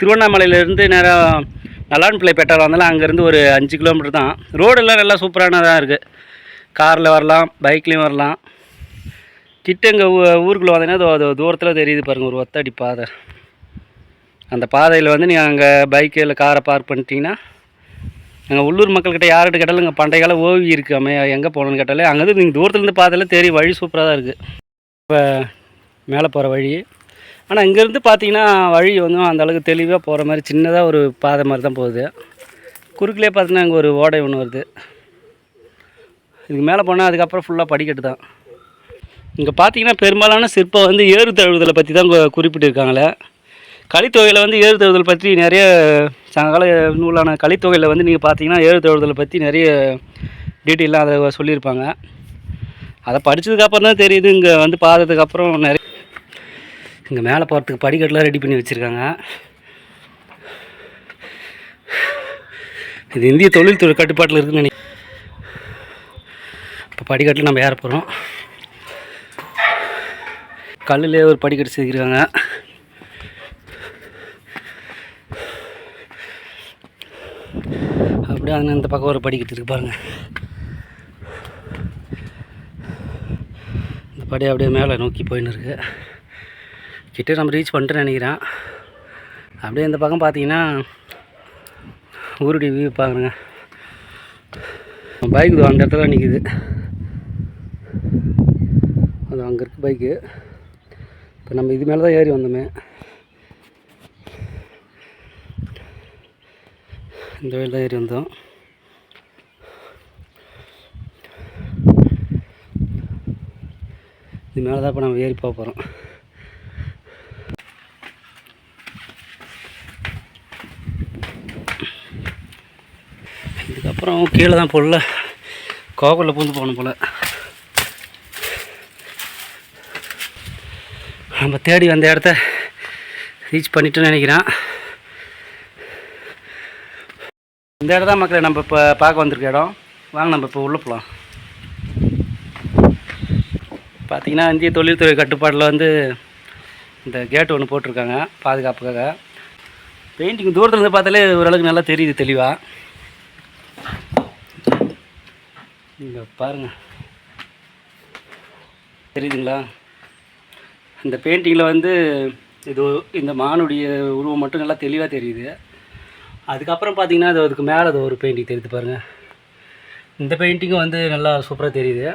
திருவண்ணாமலையிலேருந்து நேராக நல்லான்பிள்ளை பெட்டால் வந்தாலும் அங்கேருந்து ஒரு அஞ்சு கிலோமீட்டர் தான். ரோடெல்லாம் நல்லா சூப்பரானதாக இருக்குது காரில் வரலாம் பைக்லேயும் வரலாம். கிட்ட இங்கே ஊருக்குள்ளே வந்தீங்கன்னா அது தூரத்தில் தெரியுது பாருங்கள் ஒரு ஒத்தடி பாதை. அந்த பாதையில் வந்து நீங்கள் அங்கே பைக்கு இல்லை காரை பார்க் பண்ணிட்டீங்கன்னா அங்கே உள்ளூர் மக்கள்கிட்ட யார்கிட்ட கேட்டாலும் இங்கே பண்டைய கால ஓவி இருக்காமே எங்கே போகணுன்னு கேட்டாலே அங்கேருந்து நீங்கள் தூரத்துலேருந்து பார்த்தாலே தெரியும் வழி சூப்பராக தான் இருக்குது இப்போ மேலே போகிற வழி ஆனால் இங்கேருந்து பார்த்தீங்கன்னா வழி வந்து அந்த அளவுக்கு தெளிவாக போகிற மாதிரி சின்னதாக ஒரு பாதை மாதிரி தான் போகுது. குறுக்கிலே பார்த்தீங்கன்னா அங்கே ஒரு ஓடை ஒன்று வருது. இதுக்கு மேலே போனால் அதுக்கப்புறம் ஃபுல்லாக படிக்கட்டு தான். இங்கே பார்த்தீங்கன்னா பெரும்பாலான சிற்பம் வந்து ஏறு தழுவுதலை பற்றி தான் குறிப்பிட்டிருக்காங்களே. கலித்தொகையில் வந்து ஏறு தழுவுதல் பற்றி நிறைய சங்ககால நூலான கலித்தொகையில் வந்து நீங்கள் பார்த்தீங்கன்னா ஏறு தழுவுதலை பற்றி நிறைய டீட்டெயிலாக அதை சொல்லியிருப்பாங்க. அதை படித்ததுக்கப்புறம் தான் தெரியுது இங்கே வந்து பார்த்ததுக்கப்புறம் நிறைய இங்கே மேலே போகிறதுக்கு படிக்கட்டுலாம் ரெடி பண்ணி வச்சுருக்காங்க. இது இந்திய தொழில்துறை கட்டுப்பாட்டில் இருக்குதுன்னு நினைக்கிறேன். இப்போ படிக்கட்டில் நம்ம ஏற போகிறோம் கல்லுலேயே ஒரு படிக்கட்டு செதுக்கிருக்காங்க அப்படியே அந்த இந்த பக்கம் ஒரு படிக்கட்டு இருக்கு பாருங்கள் இந்த படி அப்படியே மேலே நோக்கி போயின்னு இருக்குது கிட்ட நம்ம ரீச் பண்ணிட்டு நினைக்கிறேன். அப்படியே இந்த பக்கம் பார்த்தீங்கன்னா ஊருடைய வியூ பாருங்க. பைக் அந்த இடத்துல நிற்கிது அது அங்கே இருக்குது பைக்கு இப்போ நம்ம இது மேலே தான் ஏறி வந்தோமே. இந்த வழியில் தான் ஏறி வந்தோம். இது மேலே தான் இப்போ நம்ம ஏறி போக போகிறோம் அப்புறம் கீழே தான் போடல. கோகுலில் பூந்து போகணும் போல். நம்ம தேடி வந்த இடத்த ரீச் பண்ணிட்டோன்னு நினைக்கிறேன். இந்த இடம் தான் மக்களை நம்ம இப்போ பார்க்க வந்திருக்க இடம். வாங்க நம்ம இப்போ உள்ளே போகலாம் பார்த்திங்கன்னா இந்திய தொழில்துறை கட்டுப்பாட்டில் வந்து இந்த கேட் ஒன்று போட்டிருக்காங்க பாதுகாப்புக்காக. பெயிண்டிங் தூரத்துலேருந்து பார்த்தாலே ஓரளவுக்கு நல்லா தெரியுது தெளிவாக நீங்கள் பாருங்கள் தெரியுதுங்களா? இந்த பெயிண்டிங்கில் வந்து இது இந்த மானுடைய உருவம் மட்டும் நல்லா தெளிவாக தெரியுது. அதுக்கப்புறம் பார்த்திங்கன்னா அது அதுக்கு மேலே அது ஒரு பெயிண்டிங் தெரியுது பாருங்கள் இந்த பெயிண்டிங்கும் வந்து நல்லா சூப்பராக தெரியுது.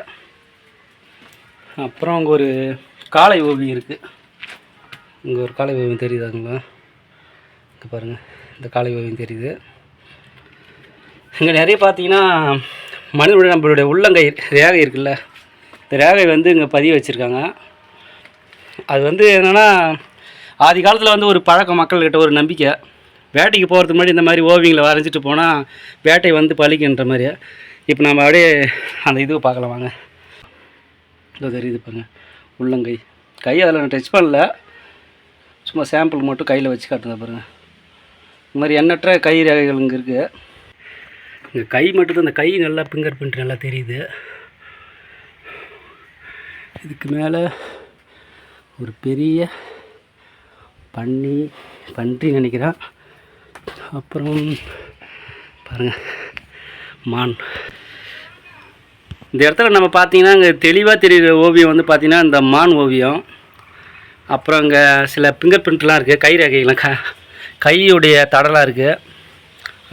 அப்புறம் அங்கே ஒரு காளை ஓவியம் இருக்குது இங்கே ஒரு காளை ஓவியம் தெரியுதாங்களா இங்கே பாருங்கள் இந்த காளை ஓவியம் தெரியுது. இங்கே நிறைய பார்த்தீங்கன்னா மனிதனுடைய நம்மளுடைய உள்ளங்கை ரேகை இருக்குல்ல இந்த ரேகை வந்து இங்கே பதிய வச்சுருக்காங்க. அது வந்து என்னென்னா ஆதி காலத்தில் வந்து ஒரு பழக்கம் மக்கள்கிட்ட ஒரு நம்பிக்கை. வேட்டைக்கு போகிறதுக்கு முன்னாடி இந்த மாதிரி ஓவியங்களை வரைஞ்சிட்டு போனால் வேட்டை வந்து பழிக்கின்ற மாதிரி. இப்போ நம்ம அப்படியே அந்த இதுவை பார்க்கலாம் வாங்க. இதோ தெரியுது பாருங்க உள்ளங்கை. கை அதில் நான் டச் பண்ணல. சும்மா சாம்பிள் மட்டும் கையில் வச்சு காட்டுங்க பாருங்கள் இந்த மாதிரி எண்ணற்ற கை ரேகைகள் இங்கே இருக்குது இங்கே கை மட்டும்தான் அந்த இந்த கை நல்லா ஃபிங்கர் பிரிண்ட் நல்லா தெரியுது. இதுக்கு மேலே ஒரு பெரிய பண்ணி பன்றி நினைக்கிறேன். அப்புறம் பாருங்கள் மான். இந்த இடத்துல நம்ம பார்த்தீங்கன்னா இங்கே தெளிவாக தெரிகிற ஓவியம் வந்து பார்த்திங்கன்னா இந்த மான் ஓவியம். அப்புறம் இங்கே சில ஃபிங்கர் பிரிண்ட்லாம் இருக்குது கை ரேகைகள்லாம் க கையுடைய தடலாம் இருக்குது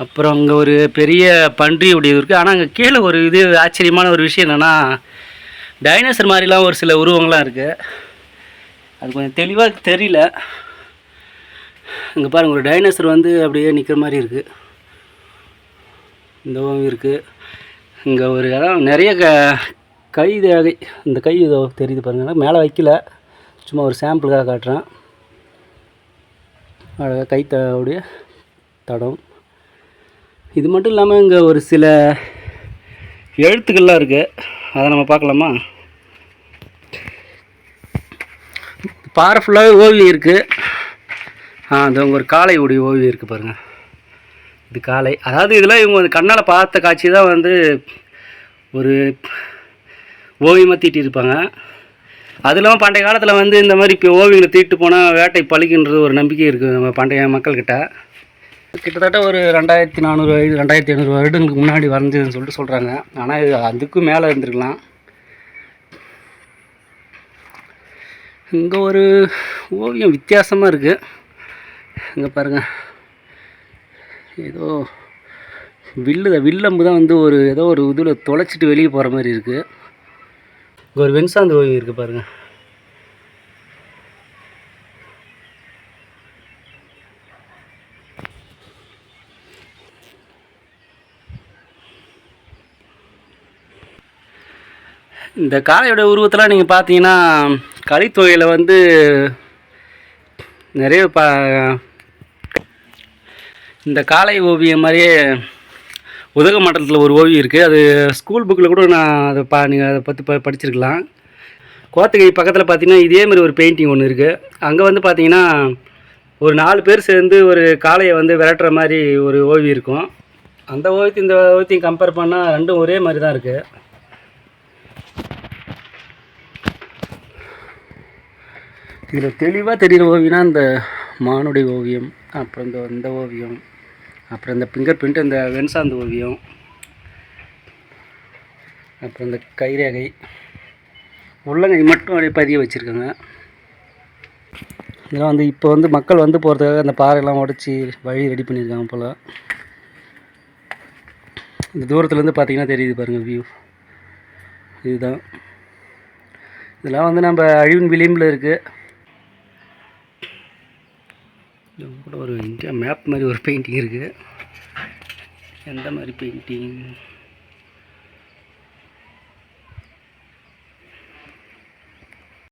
அப்புறம் அங்கே ஒரு பெரிய பன்றியுடைய இருக்குது ஆனால் அங்கே கீழே ஒரு இது ஆச்சரியமான ஒரு விஷயம் என்னென்னா டைனோசர் மாதிரிலாம் ஒரு சில உருவங்கள்லாம் இருக்குது அது கொஞ்சம் தெளிவாக தெரியல. இங்கே பாருங்கள் ஒரு டைனோசர் வந்து அப்படியே நிற்கிற மாதிரி இருக்குது இந்த ஓவியம் இருக்குது இங்கே ஒரு இடம் நிறைய க கை ரேகை இந்த கை இதோ தெரியுது பாருங்கள் மேலே வைக்கல. சும்மா ஒரு சாம்பிளுக்காக காட்டுறேன். அழகாக கை த அப்படியே தடம் இது மட்டும் இல்லாமல் இங்கே ஒரு சில எழுத்துக்கள்லாம் இருக்குது அதை நம்ம பார்க்கலாமா? பாறை ஃபுல்லாகவே ஓவியம் இருக்குது ஆ அது ஒரு காளை உடைய ஓவியம் இருக்குது பாருங்கள் இது காளை. அதாவது இதெல்லாம் இவங்க கண்ணால் பார்த்த காட்சி தான் வந்து ஒரு ஓவியமாக தீட்டியிருப்பாங்க. அது இல்லாமல் பண்டைய காலத்தில் வந்து இந்த மாதிரி இப்போ ஓவியங்களை தீட்டு போனால் வேட்டை பழிக்கின்றது ஒரு நம்பிக்கை இருக்குது நம்ம பண்டைய மக்கள்கிட்ட. கிட்டத்தட்ட ஒரு ரெண்டாயிரத்தி நானூறு வயது ரெண்டாயிரத்தி ஐநூறு வருடங்களுக்கு முன்னாடி வரைஞ்சதுன்னு சொல்லிட்டு சொல்கிறாங்க ஆனால் இது அதுக்கும் மேலே இருந்திருக்கலாம். இங்கே ஒரு ஓவியம் வித்தியாசமாக இருக்குது இங்கே பாருங்கள் ஏதோ வில்லு வில்லம்பு தான் வந்து ஒரு ஏதோ ஒரு இதில் தொலைச்சிட்டு வெளியே போகிற மாதிரி இருக்குது இங்கே ஒரு வெண்சாந்து ஓவியம் இருக்குது பாருங்கள் இந்த காளையோட உருவத்தெலாம் நீங்கள் பார்த்தீங்கன்னா கலித்தொகையில் வந்து நிறைய பா இந்த காளை ஓவியம் மாதிரியே உதக மண்டலத்தில் ஒரு ஓவியம் இருக்குது அது ஸ்கூல் புக்கில் கூட நான் அதை பா நீங்கள் அதை பற்றி ப படிச்சிருக்கலாம். கோத்தகை பக்கத்தில் பார்த்தீங்கன்னா இதே மாதிரி ஒரு பெயிண்டிங் ஒன்று இருக்குது அங்கே வந்து பார்த்தீங்கன்னா ஒரு நாலு பேர் சேர்ந்து ஒரு காளையை வந்து விரட்டுற மாதிரி ஒரு ஓவியம் இருக்கும். அந்த ஓவியத்தையும் இந்த ஓவியத்தையும் கம்பேர் பண்ணால் ரெண்டும் ஒரே மாதிரி தான் இருக்குது இதில் தெளிவாக தெரிகிற ஓவியம்னா இந்த மானுடைய ஓவியம் அப்புறம் இந்த இந்த ஓவியம் அப்புறம் இந்த ஃபிங்கர் பிரிண்ட் இந்த வெண்சாந்து ஓவியம் அப்புறம் இந்த கைரேகை உள்ளங்கை மட்டும் அப்படியே பதிய வச்சுருக்காங்க. இதெல்லாம் வந்து இப்போ வந்து மக்கள் வந்து போகிறதுக்காக அந்த பாறையெல்லாம் உடச்சி வழி ரெடி பண்ணியிருக்காங்க போல். இந்த தூரத்துலேருந்து பார்த்தீங்கன்னா தெரியுது பாருங்கள் வியூ இதுதான். இதெல்லாம் வந்து நம்ம அழிவின் விளிம்பில் இருக்குது. இது கூட ஒரு இந்தியா மேப் மாதிரி ஒரு பெயிண்டிங் இருக்குது எந்த மாதிரி பெயிண்டிங்